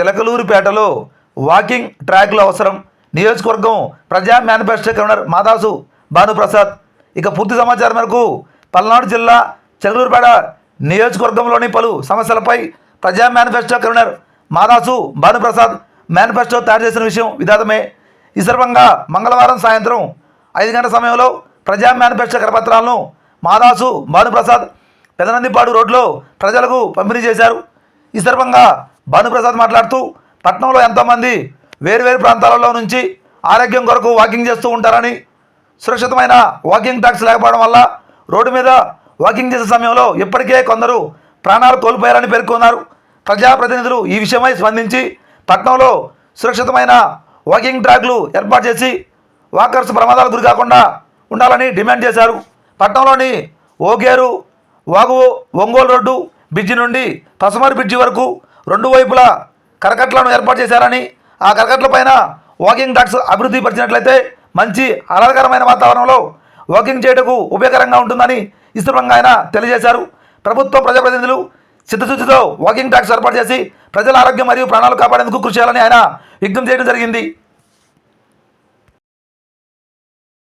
చిలకలూరుపేటలో walking ట్రాక్లు అవసరం. నియోజకవర్గం ప్రజా మేనిఫెస్టో కన్వీనర్ మాదాసు భానుప్రసాద్. ఇక పూర్తి సమాచారం మేరకు పల్నాడు జిల్లా చిలకలూరుపేట నియోజకవర్గంలోని పలు సమస్యలపై ప్రజా manifesto convener Madasu Bhanuprasad manifesto తయారు చేసిన విషయం విధాతమే ఈ సందర్భంగా మంగళవారం సాయంత్రం ఐదు గంటల సమయంలో ప్రజా మేనిఫెస్టో కరపత్రాలను మాదాసు భానుప్రసాద్ పెదనందిపాడు రోడ్లో ప్రజలకు పంపిణీ చేశారు. ఈ సందర్భంగా భానుప్రసాద్ మాట్లాడుతూ పట్నంలో ఎంతోమంది వేరువేరు ప్రాంతాలలో నుంచి ఆరోగ్యం కొరకు వాకింగ్ చేస్తూ ఉంటారని సురక్షితమైన వాకింగ్ ట్రాక్స్ లేకపోవడం వల్ల రోడ్డు మీద వాకింగ్ చేసే సమయంలో ఇప్పటికే కొందరు ప్రాణాలు కోల్పోయారని పేర్కొన్నారు. ప్రజాప్రతినిధులు ఈ విషయమై స్పందించి పట్నంలో సురక్షితమైన వాకింగ్ ట్రాక్లు ఏర్పాటు చేసి వాకర్స్ ప్రమాదాలకు గురి కాకుండా ఉండాలని డిమాండ్ చేశారు. పట్నంలోని ఓగేరు వాగు ఒంగోలు రోడ్డు బ్రిడ్జి నుండి పసమరి బ్రిడ్జి వరకు రెండు వైపులా కరకట్లను ఏర్పాటు చేశారని ఆ కరకట్ల పైన వాకింగ్ ట్రాక్స్ అభివృద్ధి పరిచినట్లయితే మంచి ఆహ్లాదకరమైన వాతావరణంలో వాకింగ్ చేయటకు ఉపయోగకరంగా ఉంటుందని ఈ ఆయన తెలియజేశారు. ప్రభుత్వ ప్రజాప్రతినిధులు చిత్తశుద్ధితో వాకింగ్ ట్రాక్స్ ఏర్పాటు చేసి ప్రజల ఆరోగ్యం మరియు ప్రాణాలు కాపాడేందుకు కృషి చేయాలని ఆయన విజ్ఞప్తి చేయడం జరిగింది.